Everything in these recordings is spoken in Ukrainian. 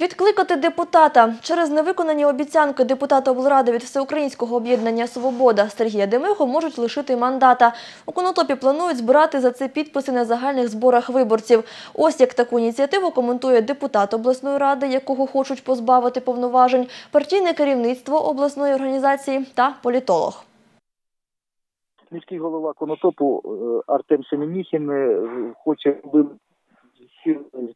Відкликати депутата через невиконані обіцянки депутата облради від всеукраїнського об'єднання Свобода Сергія Демихо можуть лишити мандата. У Конотопі планують збирати за це підписи на загальних зборах виборців. Ось як таку ініціативу коментує депутат обласної ради, якого хочуть позбавити повноважень, партійне керівництво обласної організації та політолог. міський голова Конотопу е, Артем Семеніхін е, хоче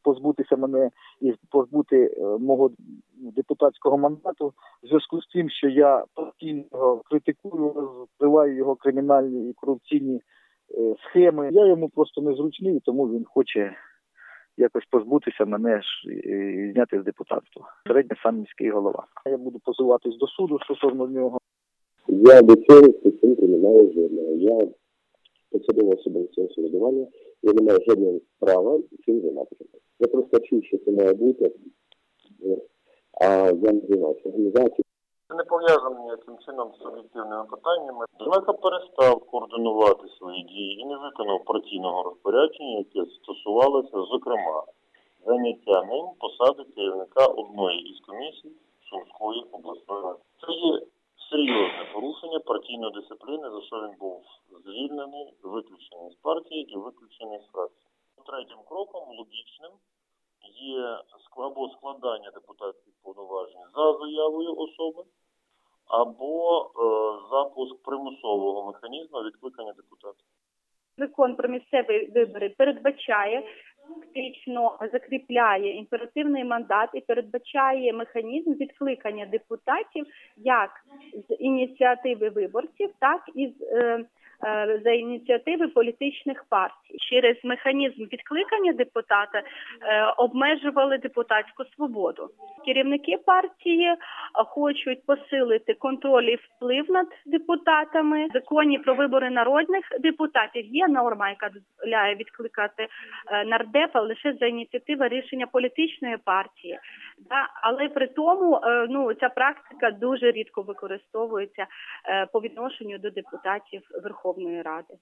позбутися мене і позбути е, мого депутатського мандату в зв'язку з тим, що я постійно критикую, впливаю його кримінальні і корупційні е, схеми. Я йому просто незручний, тому він хоче якось позбутися мене ж і зняти з депутатства. Середньо сам міський голова. Я буду позиватись до суду стосовно нього. Я до цього не маю жодного. Я посадова особа цього самоврядування, я не маю жодного права цим займатися. Я просто чув, що це має бути, а я не займаюся організацією. Не пов'язано ніяким чином з об'єктивними питаннями. Демека перестав координувати свої дії і не виконав партійного розпорядження, яке стосувалося, зокрема, заняття ним посади керівника одної із комісій Сумської обласної ради. Це є серйозне порушення партійної дисципліни, за що він був звільнений, виключений з партії і виключений з фракції. Третім кроком логічним є або складання депутатських повноважень за заявою особи, або е, запуск примусового механізму відкликання депутата. Закон про місцеві вибори передбачає фактично закріпляє імперативний мандат і передбачає механізм відкликання депутатів як з ініціативи виборців, так і з е, за ініціативи політичних партій. Через механізм відкликання депутата е, обмежували депутатську свободу. Керівники партії е, хочуть посилити контроль і вплив над депутатами. В законі про вибори народних депутатів є норма, яка дозволяє відкликати е, нардепа лише за ініціативи рішення політичної партії. Але при тому ну ця практика дуже рідко використовується по відношенню до депутатів Верховної Ради.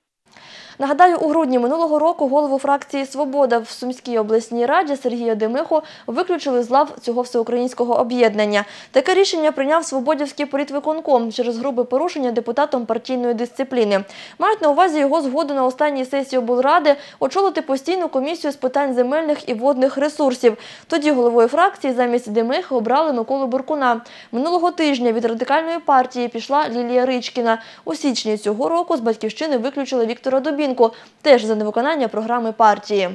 Нагадаю, у грудні минулого року голову фракції Свобода в Сумській обласній раді Сергія Демихо виключили з лав цього всеукраїнського об'єднання. Таке рішення прийняв Свободівський політвиконком через грубе порушення депутатом партійної дисципліни. Мають на увазі його згоду на останній сесії облради очолити постійну комісію з питань земельних і водних ресурсів. Тоді головою фракції замість Демихи обрали Миколу Буркуна. Минулого тижня від радикальної партії пішла Лілія Ричкіна. У січні цього року з батьківщини виключили Віктора Дубінку, теж за невиконання програми партії.